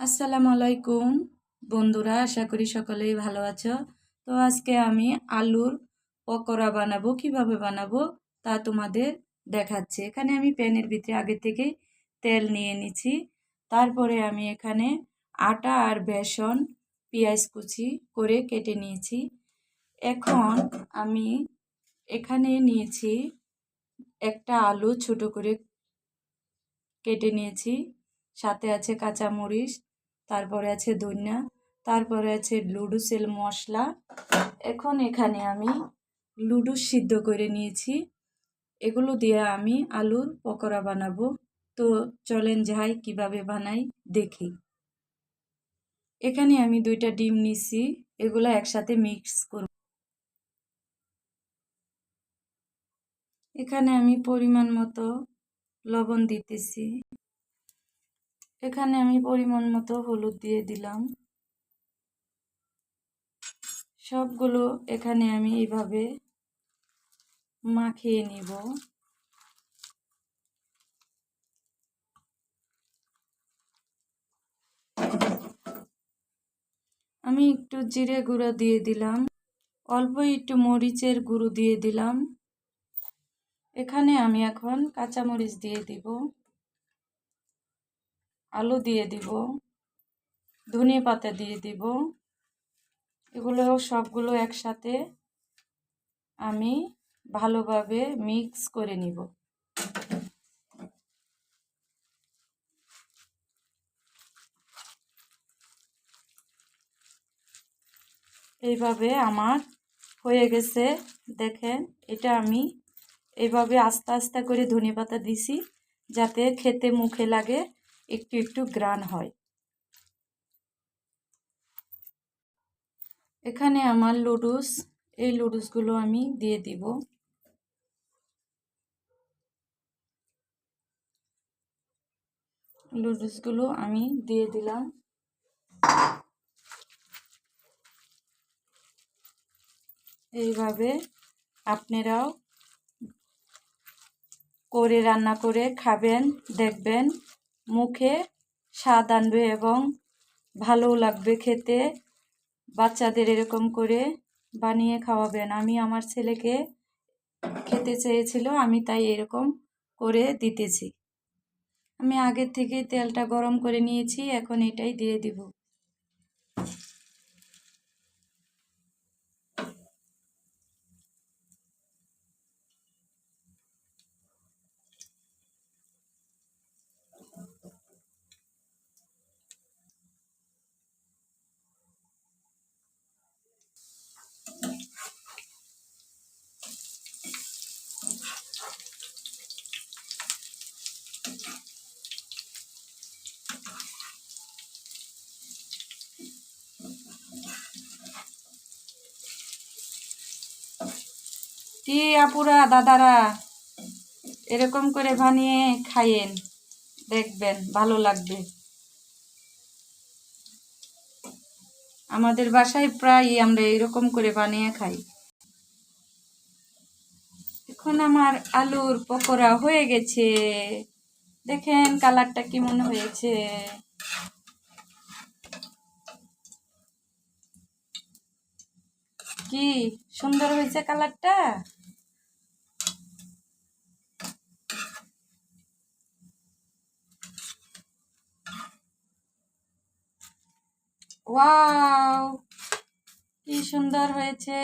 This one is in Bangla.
আসসালামু আলাইকুম বন্ধুরা, আশা করি সকলেই ভালো আছো। তো আজকে আমি আলুর পকোড়া বানাবো, কীভাবে বানাবো তা তোমাদের দেখাচ্ছি। এখানে আমি প্যানের ভিতরে আগে থেকে তেল নিয়ে নিছি। তারপরে আমি এখানে আটা আর বেসন, পেঁয়াজ কুচি করে কেটে নিয়েছি। এখন আমি এখানে নিয়েছি একটা আলু ছোট করে কেটে নিয়েছি। সাথে আছে কাঁচামরিচ তারপরে আছে ধনিয়া, তারপরে আছে লুডুসেল মশলা। এখন এখানে আমি লুডু সিদ্ধ করে নিয়েছি। এগুলো দিয়ে আমি আলুর পকোড়া বানাবো। তো চলেন যাই কীভাবে বানাই, দেখি। এখানে আমি দুইটা ডিম নিছি, এগুলো একসাথে মিক্স করব। এখানে আমি পরিমাণ মতো লবণ দিতেছি। এখানে আমি পরিমাণ মতো হলুদ দিয়ে দিলাম। সবগুলো এখানে আমি এইভাবে মাখিয়ে নিব। আমি একটু জিরে গুঁড়ো দিয়ে দিলাম। অল্প একটু মরিচের গুঁড়ো দিয়ে দিলাম। এখানে আমি এখন কাঁচামরিচ দিয়ে দিব। আলু দিয়ে দিব, ধনিয়া পাতা দিয়ে দিব। এগুলো সবগুলো একসাথে আমি ভালোভাবে মিক্স করে নিব। এইভাবে আমার হয়ে গেছে। দেখেন, এটা আমি এইভাবে আস্তে আস্তে করে ধনে পাতা দিছি, যাতে খেতে মুখে লাগে। একটু একটু গ্রান হয়। এখানে আমার লুডুস, এই লুডুসগুলো আমি দিয়ে দিব। লুডুসগুলো আমি দিয়ে দিলাম। এইভাবে আপনারাও করে রান্না করে খাবেন, দেখবেন। মুখে স্বাদ আনবে এবং ভালো লাগবে খেতে। বাচ্চাদের এরকম করে বানিয়ে খাওয়াবেন। আমি আমার ছেলেকে খেতে চেয়েছিল, আমি তাই এরকম করে দিতেছি। আমি আগের থেকে তেলটা গরম করে নিয়েছি, এখন এটাই দিয়ে দিব। কি আপুরা, দাদারা? এরকম করে বানিয়ে খাইয়েন, দেখবেন, ভালো লাগবে। আমাদের বাসায় প্রায় আমরা এরকম করে বানিয়ে খাই। এখন আমার আলুর পকোড়া হয়ে গেছে। দেখেন কালারটা কেমন হয়েছে। কি সুন্দর হয়েছে কালারটা? ওয়াও কি সুন্দর হয়েছে।